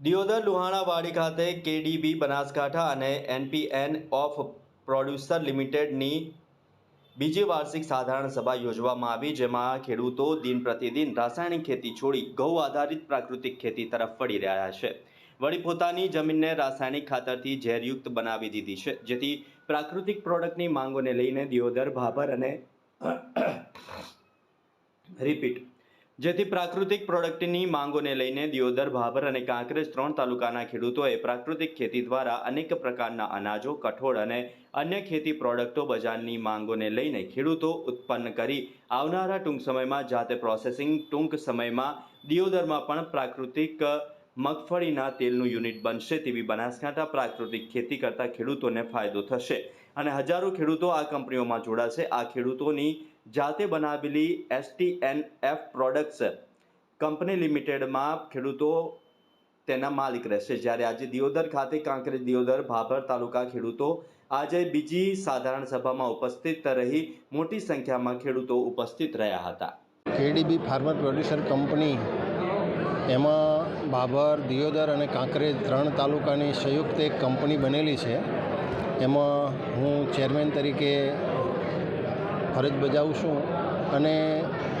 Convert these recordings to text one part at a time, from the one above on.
દિયોદર લુહાણાવાડી ખાતે કેડીબી બનાસકાંઠા અને NPN of producer લિમિટેડની બીજી વાર્ષિક સાધારણ સભા યોજવામાં આવી, જેમાં ખેડૂતો દિન પ્રતિદિન રાસાયણિક ખેતી છોડી ગૌ આધારિત પ્રાકૃતિક ખેતી તરફ વળી રહ્યા છે. વળી પોતાની જમીનને રાસાયણિક ખાતરથી ઝેરયુક્ત બનાવી દીધી છે, જેથી પ્રાકૃતિક પ્રોડક્ટની માંગોને લઈને દિયોદર, ભાભર અને રિપીટ જેથી પ્રાકૃતિક પ્રોડક્ટની માંગોને લઈને દિયોદર, ભાભર અને કાંકરેજ ત્રણ તાલુકાના ખેડૂતોએ પ્રાકૃતિક ખેતી દ્વારા અનેક પ્રકારના અનાજો, કઠોળ અને અન્ય ખેતી પ્રોડક્ટો બજારની માંગોને લઈને ખેડૂતો ઉત્પન્ન કરી આવનારા ટૂંક સમયમાં જાતે પ્રોસેસિંગ, ટૂંક સમયમાં દિયોદરમાં પણ પ્રાકૃતિક મગફળીના તેલનું યુનિટ બનશે તેવી બનાસકાંઠા પ્રાકૃતિક ખેતી કરતા ખેડૂતોને ફાયદો થશે. અને હજારો ખેડૂતો આ કંપનીઓમાં જોડાશે. આ ખેડૂતોની જાતે બનાવેલી એસટીએનએફ પ્રોડક્ટ્સ કંપની લિમિટેડમાં ખેડૂતો તેના માલિક રહેશે. જ્યારે આજે દિયોદર ખાતે કાંકરેજ દિયોદર ભાભર તાલુકા ખેડૂતો આજે બીજી સાધારણ સભામાં ઉપસ્થિત રહી મોટી સંખ્યામાં ખેડૂતો ઉપસ્થિત રહ્યા હતા. કેડીબી ફાર્મર પ્રોડ્યુસર કંપની એમાં ભાભર, દિયોદર અને કાંકરેજ ત્રણ તાલુકાની સંયુક્ત એક કંપની બનેલી છે. એમાં હું ચેરમેન તરીકે ફરજ બજાવું છું અને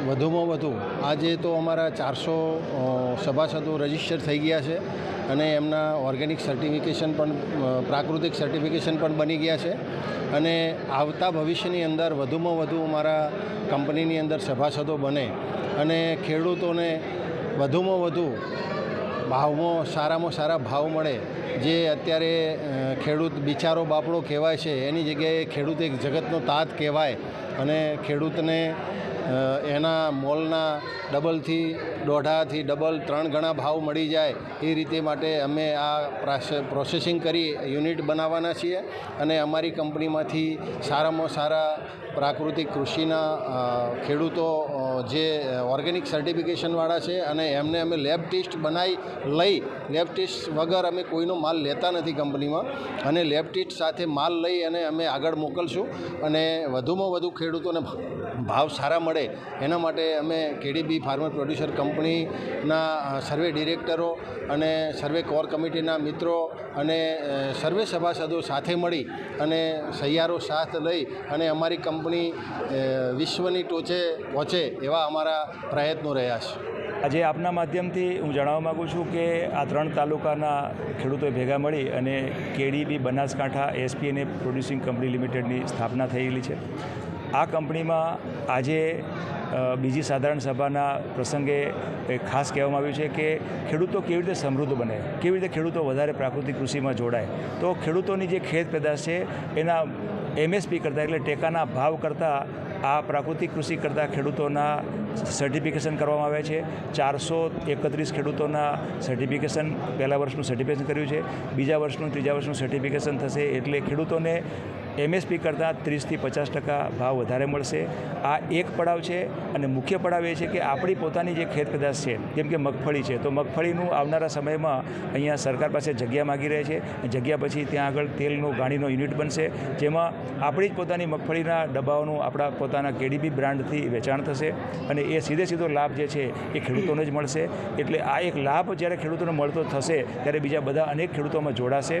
વધુમાં વધુ આજે તો અમારા ચારસો સભાસદો રજિસ્ટર થઈ ગયા છે અને એમના ઓર્ગેનિક સર્ટિફિકેશન પણ પ્રાકૃતિક સર્ટિફિકેશન પણ બની ગયા છે અને આવતા ભવિષ્યની અંદર વધુમાં વધુ અમારા કંપનીની અંદર સભાસદો બને અને ખેડૂતોને વધુમાં વધુ ભાવમાં સારામાં સારા ભાવ મળે. જે અત્યારે ખેડૂત બિચારો બાપડો કહેવાય છે, એની જગ્યાએ ખેડૂત એક જગતનો તાત કહેવાય. અને ખેડૂતને એના મોલના ડબલથી, દોઢાથી ડબલ ત્રણ ગણા ભાવ મળી જાય એ રીતે માટે અમે આ પ્રાસે- પ્રોસેસિંગ કરી યુનિટ બનાવવાના છીએ અને અમારી કંપનીમાંથી સારામાં સારા પ્રાકૃતિક કૃષિના ખેડૂતો જે ઓર્ગેનિક સર્ટિફિકેશનવાળા છે અને એમને અમે લેબ ટેસ્ટ બનાવી લઈ, લેબ ટેસ્ટ વગર અમે કોઈનો માલ લેતા નથી કંપનીમાં અને લેબ ટેસ્ટ સાથે માલ લઈ અને અમે આગળ મોકલશું અને વધુમાં વધુ ખેડૂતોને ભાવ સારા મળે એના માટે અમે કેડીબી ફાર્મર પ્રોડ્યુસર કંપનીના સર્વે ડિરેક્ટરો અને સર્વે કોર કમિટીના મિત્રો અને સર્વે સભાસદો સાથે મળી અને સહિયારો સાથ લઈ અને અમારી કંપની વિશ્વની ટોચે પહોંચે એવા અમારા પ્રયત્નો રહ્યા છે. આજે આપના માધ્યમથી હું જણાવવા માગું છું કે આ ત્રણ તાલુકાના ખેડૂતોએ ભેગા મળી અને કેડીબી બનાસકાંઠા એસપી અને પ્રોડ્યુસિંગ કંપની લિમિટેડની સ્થાપના થયેલી છે. આ કંપનીમાં આજે બીજી સાધારણ સભાના પ્રસંગે ખાસ કહેવામાં આવ્યું છે કે ખેડૂતો કેવી રીતે સમૃદ્ધ બને, કેવી રીતે ખેડૂતો વધારે પ્રાકૃતિક કૃષિમાં જોડાય. તો ખેડૂતોની જે ખેત પેદાશ છે, એના એમએસપી કરતાં એટલે ટેકાના ભાવ કરતાં આ પ્રાકૃતિક કૃષિ કરતાં ખેડૂતોના સર્ટિફિકેશન કરવામાં આવે છે. ચારસો એકત્રીસ ખેડૂતોના સર્ટિફિકેશન પહેલા વર્ષનું સર્ટિફિકેશન કર્યું છે. બીજા વર્ષનું, ત્રીજા વર્ષનું સર્ટિફિકેશન થશે એટલે ખેડૂતોને એમએસપી કરતાં ત્રીસથી પચાસ ટકા ભાવ વધારે મળશે. આ એક પડાવ છે અને મુખ્ય પડાવ એ છે કે આપણી પોતાની જે ખેત પેદાશ છે, જેમ કે મગફળી છે, તો મગફળીનું આવનારા સમયમાં અહીંયા સરકાર પાસે જગ્યા માગી રહે છે જગ્યા પછી ત્યાં આગળ તેલનો, ગાણીનો યુનિટ બનશે, જેમાં આપણી જ પોતાની મગફળીના ડબ્બાઓનું આપણા પોતાના કેડીબી બ્રાન્ડથી વેચાણ થશે અને એ સીધે સીધો લાભ જે છે એ ખેડૂતોને જ મળશે. એટલે આ એક લાભ જ્યારે ખેડૂતોને મળતો થશે, ત્યારે બીજા બધા અનેક ખેડૂતોમાં જોડાશે.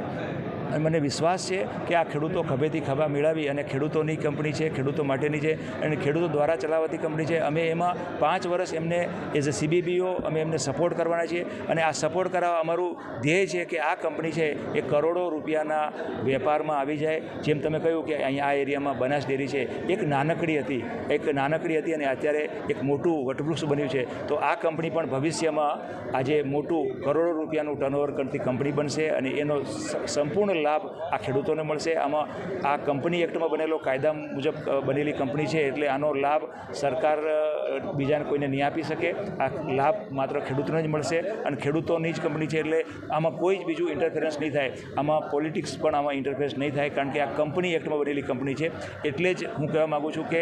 અને મને વિશ્વાસ છે કે આ ખેડૂતો ખભેથી ખભા મેળવી અને ખેડૂતોની કંપની છે, ખેડૂતો માટેની છે અને ખેડૂતો દ્વારા ચલાવતી કંપની છે. અમે એમાં પાંચ વર્ષ એમને એઝ અ સીબીબીઓ અમે એમને સપોર્ટ કરવાના છીએ અને આ સપોર્ટ કરાવવા અમારું ધ્યેય છે કે આ કંપની છે એ કરોડો રૂપિયાના વેપારમાં આવી જાય. જેમ તમે કહ્યું કે અહીંયા આ એરિયામાં બનાસ ડેરી છે. એક નાનકડી હતી, એક નાનકડી હતી અને અત્યારે એક મોટું વટવૃક્ષ બન્યું છે. તો આ કંપની પણ ભવિષ્યમાં આજે મોટું કરોડો રૂપિયાનું ટર્નઓવર કરતી કંપની બનશે અને એનો સંપૂર્ણ લાભ આ ખેડૂતોને મળશે. આમાં આ કંપની એક્ટમાં બનેલો કાયદા મુજબ બનેલી કંપની છે એટલે આનો લાભ સરકાર બીજાને કોઈને નહીં આપી શકે. આ લાભ માત્ર ખેડૂતોને જ મળશે અને ખેડૂતોની જ કંપની છે એટલે આમાં કોઈ જ બીજું ઇન્ટરફેરન્સ નહીં થાય. આમાં પોલિટિક્સ પણ આમાં ઇન્ટરફેરન્સ નહીં થાય કારણ કે આ કંપની એક્ટમાં બનેલી કંપની છે. એટલે જ હું કહેવા માગું છું કે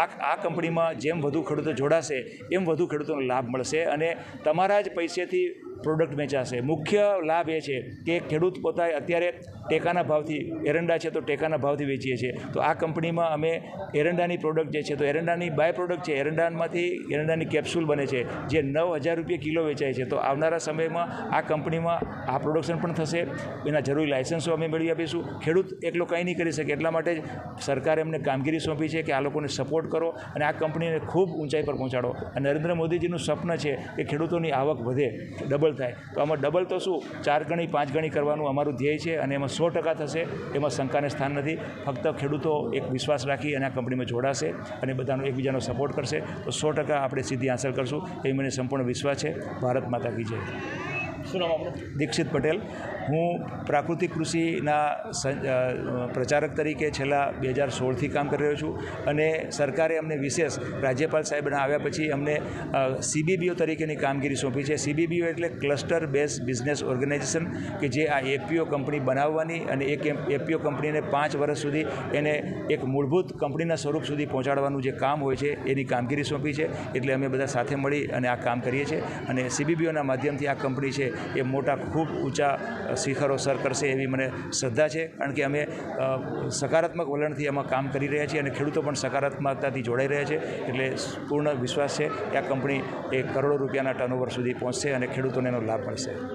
આ આ કંપનીમાં જેમ વધુ ખેડૂતો જોડાશે, એમ વધુ ખેડૂતોને લાભ મળશે અને તમારા જ પૈસેથી પ્રોડક્ટ વેચાશે. મુખ્ય લાભ એ છે કે ખેડૂત પોતાએ અત્યારે ટેકાના ભાવથી, એરંડા છે તો ટેકાના ભાવથી વેચીએ છીએ. તો આ કંપનીમાં અમે એરંડાની પ્રોડક્ટ જે છે તો એરંડાની બાય પ્રોડક્ટ છે, એરંડામાંથી એરંડાની કેપ્સ્યુલ બને છે, જે નવ હજાર રૂપિયા કિલો વેચાય છે. તો આવનારા સમયમાં આ કંપનીમાં આ પ્રોડક્શન પણ થશે. એના જરૂરી લાયસન્સો અમે મેળવી આપીશું. ખેડૂત એકલો કંઈ નહીં કરી શકે. એટલા માટે જ સરકારે એમને કામગીરી સોંપી છે કે આ લોકોને સપોર્ટ કરો અને આ કંપનીને ખૂબ ઊંચાઈ પર પહોંચાડો. અને નરેન્દ્ર મોદીજીનું સ્વપ્ન છે કે ખેડૂતોની આવક વધે ડબલ થાય. તો આમાં ડબલ તો શું? ચાર ગણી, પાંચ ગણી કરવાનું અમારું ધ્યેય છે અને એમાં સો ટકા થશે. એમાં શંકાને સ્થાન નથી. ફક્ત ખેડૂતો એક વિશ્વાસ રાખી અને આ કંપનીમાં જોડાશે અને બધાનો એકબીજાનો સપોર્ટ કરશે. તો સો ટકા આપણે સિદ્ધિ હાંસલ કરશું. એ મને સંપૂર્ણ વિશ્વાસ છે. ભારત માતા કી જય. શું નામ આપણું દીક્ષિત પટેલ. હું પ્રાકૃતિક કૃષિના પ્રચારક તરીકે છેલ્લા બે હજાર સોળથી કામ કરી રહ્યો છું અને સરકારે અમને વિશેષ રાજ્યપાલ સાહેબના આવ્યા પછી અમને સીબીબીઓ તરીકેની કામગીરી સોંપી છે. સીબીબીઓ એટલે ક્લસ્ટર બેઝ બિઝનેસ ઓર્ગેનાઇઝેશન કે જે આ એપીઓ કંપની બનાવવાની અને એક એપીઓ કંપનીને પાંચ વર્ષ સુધી એને એક મૂળભૂત કંપનીના સ્વરૂપ સુધી પહોંચાડવાનું જે કામ હોય છે, એની કામગીરી સોંપી છે. એટલે અમે બધા સાથે મળી અને આ કામ કરીએ છીએ. અને સીબીબીઓના માધ્યમથી આ કંપની છે એ મોટા ખૂબ ઊંચા શિખરો સર કરશે એવી મને શ્રદ્ધા છે. કારણ કે અમે સકારાત્મક વલણથી એમાં કામ કરી રહ્યા છીએ અને ખેડૂતો પણ સકારાત્મકતાથી જોડાઈ રહ્યા છે. એટલે પૂર્ણ વિશ્વાસ છે કે આ કંપની એ કરોડો રૂપિયાના ટર્નઓવર સુધી પહોંચશે અને ખેડૂતોને એનો લાભ મળશે.